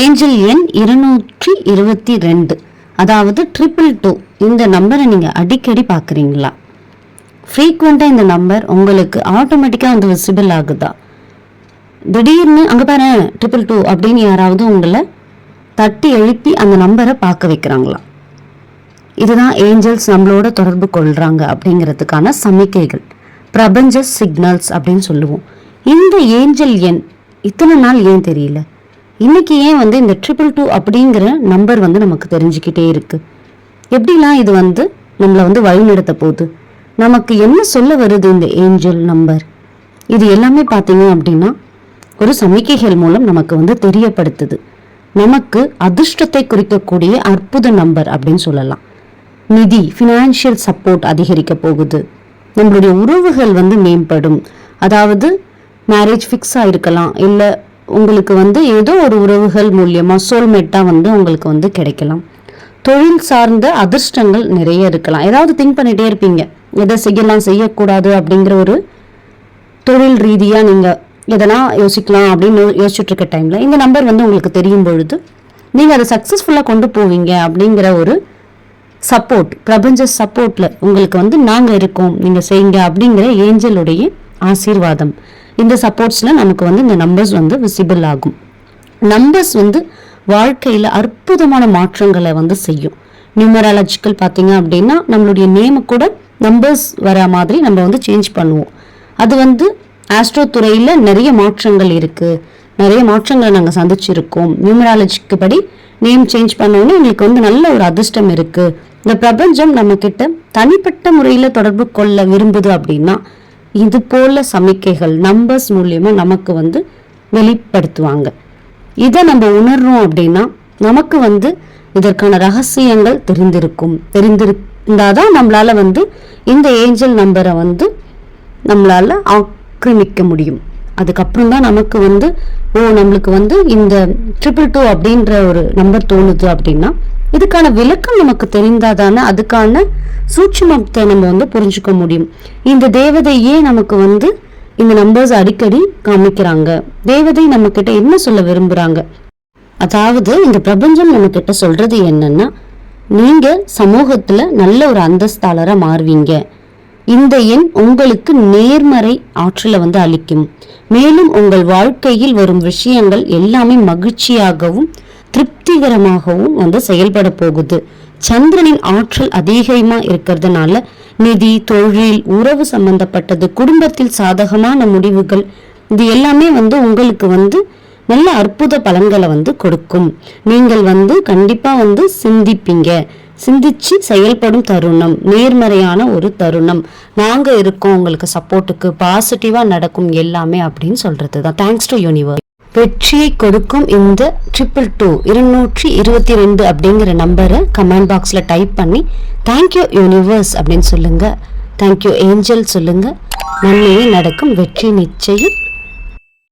Angel எண் இருநூற்றி இருபத்தி ரெண்டு. அதாவது ட்ரிபிள் டூ இந்த நம்பரை நீங்கள் அடிக்கடி பார்க்குறீங்களா ஃப்ரீக்வெண்ட்டாக இந்த நம்பர் உங்களுக்கு ஆட்டோமேட்டிக்காக வந்து விசிபிள் ஆகுதா? திடீர்னு அங்கே பாரு ட்ரிபிள் டூ அப்படின்னு யாராவது உங்களை தட்டி எழுப்பி அந்த நம்பரை பார்க்க வைக்கிறாங்களா? இதுதான் ஏஞ்சல்ஸ் நம்மளோட தொடர்பு கொள்கிறாங்க அப்படிங்கிறதுக்கான சமிக்கைகள். பிரபஞ்ச சிக்னல்ஸ் அப்படின்னு சொல்லுவோம். இந்த ஏஞ்சல் எண் இத்தனை நாள் ஏன் தெரியல? இன்னைக்கு ஏன் வந்து இந்த ட்ரிபிள் டூ அப்படிங்கிற நம்பர் வந்து நமக்கு தெரிஞ்சுக்கிட்டே இருக்கு? எப்படிலாம் இது வந்து நம்மளை வந்து வழிநடத்த போகுது? நமக்கு என்ன சொல்ல வருது இந்த ஏஞ்சல் நம்பர் இது எல்லாமே பார்த்தீங்க அப்படின்னா ஒரு சமிக்கைகள் மூலம் நமக்கு வந்து தெரியப்படுத்துது. நமக்கு அதிர்ஷ்டத்தை குறிக்கக்கூடிய அற்புத நம்பர் அப்படின்னு சொல்லலாம். நிதி ஃபினான்ஷியல் சப்போர்ட் அதிகரிக்க போகுது. நம்மளுடைய உறவுகள் வந்து மேம்படும். அதாவது மேரேஜ் ஃபிக்ஸ் இருக்கலாம் இல்லை உங்களுக்கு வந்து ஏதோ ஒரு உறவுகள் மூலியமாக சோல்மேட்டாக வந்து உங்களுக்கு வந்து கிடைக்கலாம். தொழில் சார்ந்த அதிர்ஷ்டங்கள் நிறைய இருக்கலாம். ஏதாவது திங்க் பண்ணிகிட்டே இருப்பீங்க. எதை செய்யலாம் செய்யக்கூடாது அப்படிங்கிற ஒரு தொழில் ரீதியாக நீங்கள் எதனா யோசிக்கலாம் அப்படின்னு யோசிச்சுட்டு இருக்க டைமில் இந்த நம்பர் வந்து உங்களுக்கு தெரியும் பொழுது நீங்கள் அதை சக்ஸஸ்ஃபுல்லாக கொண்டு போவீங்க அப்படிங்கிற ஒரு சப்போர்ட் பிரபஞ்ச சப்போர்ட்டில் உங்களுக்கு வந்து நாங்கள் இருக்கோம் நீங்கள் செய்யுங்க அப்படிங்கிற ஏஞ்சலுடைய ஆசீர்வாதம். இந்த சப்போர்ட்ஸில் நமக்கு வந்து இந்த நம்பர்ஸ் வந்து விசிபிள் ஆகும். நம்பர்ஸ் வந்து வாழ்க்கையில் அற்புதமான மாற்றங்களை வந்து செய்யும். நியூமராலஜிக்கல் பார்த்தீங்க அப்படின்னா நம்மளுடைய நேமு கூட நம்பர்ஸ் வர மாதிரி நம்ம வந்து சேஞ்ச் பண்ணுவோம். அது வந்து ஆஸ்ட்ரோ துறையில் நிறைய மாற்றங்கள் இருக்குது நிறைய மாற்றங்களை நாங்கள் சந்திச்சிருக்கோம். நியூமராலஜிக்கு படி நேம் சேஞ்ச் பண்ணோன்னே எங்களுக்கு வந்து நல்ல ஒரு அதிர்ஷ்டம் இருக்குது இந்த பிரபஞ்சம் நம்மக்கிட்ட தனிப்பட்ட முறையில் தொடர்பு கொள்ள விரும்புது அப்படின்னா இது போல சமிக்கைகள் நம்பர்ஸ் மூலியமா நமக்கு வந்து வெளிப்படுத்துவாங்க. இதை நம்ம உணர்றோம் அப்படின்னா நமக்கு வந்து இதற்கான ரகசியங்கள் தெரிந்திருக்கும். தெரிந்திருந்தாதான் நம்மளால வந்து இந்த ஏஞ்சல் நம்பரை வந்து நம்மளால ஆக்கிரமிக்க முடியும். அதுக்கப்புறம் தான் நமக்கு வந்து ஓ நம்மளுக்கு வந்து இந்த ட்ரிபிள் டூ அப்படின்ற ஒரு நம்பர் தோணுது அப்படின்னா இதுக்கான விளக்கம் நமக்கு தெரிந்தாதானே அதுக்கான சூட்சுமத்தை நம்ம வந்து புரிஞ்சுக்க முடியும். இந்த தேவதையே நமக்கு வந்து இந்த நம்பர்ஸ் அடிக்கடி காமிக்கிறாங்க. தேவதை நம்ம கிட்ட என்ன சொல்ல விரும்புறாங்க? அதாவது இந்த பிரபஞ்சம் நம்ம கிட்ட சொல்றது என்னன்னா நீங்க சமூகத்துல நல்ல ஒரு அந்தஸ்தாளரா மாறுவீங்க. இந்த எண் உங்களுக்கு நேர்மறை ஆற்றலை வந்து அளிக்கும். மேலும் உங்கள் வாழ்க்கையில் வரும் விஷயங்கள் எல்லாமே மகிழ்ச்சியாகவும் திருப்திகரமாகவும் வந்து செயல்பட போகுது. சந்திரனின் ஆற்றல் அதிகமா இருக்கிறதுனால நிதி தொழில் உறவு சம்பந்தப்பட்டது குடும்பத்தில் சாதகமான முடிவுகள் இது எல்லாமே வந்து உங்களுக்கு வந்து நல்ல அற்புத பலன்களை வந்து கொடுக்கும். நீங்கள் வந்து கண்டிப்பா வந்து சிந்திப்பீங்க. சிந்திச்சு செயல்படும் தருணம் நேர்மறையான ஒரு தருணம். நாங்க இருக்கோம் உங்களுக்கு சப்போர்ட்டுக்கு பாசிட்டிவா நடக்கும் எல்லாமே அப்படின்னு சொல்றது தான் தேங்க்ஸ் டு யூனிவர்ஸ் வெற்றியை கொடுக்கும் இந்த ட்ரிபிள் டூ இருநூற்றி இருபத்தி ரெண்டு அப்படிங்கிற நம்பரை கமெண்ட் பாக்ஸில் டைப் பண்ணி தேங்க்யூ யூனிவர்ஸ் அப்படின்னு சொல்லுங்கள் தேங்க்யூ ஏஞ்சல் சொல்லுங்கள் நன்மையே நடக்கும் வெற்றி நிச்சயம்.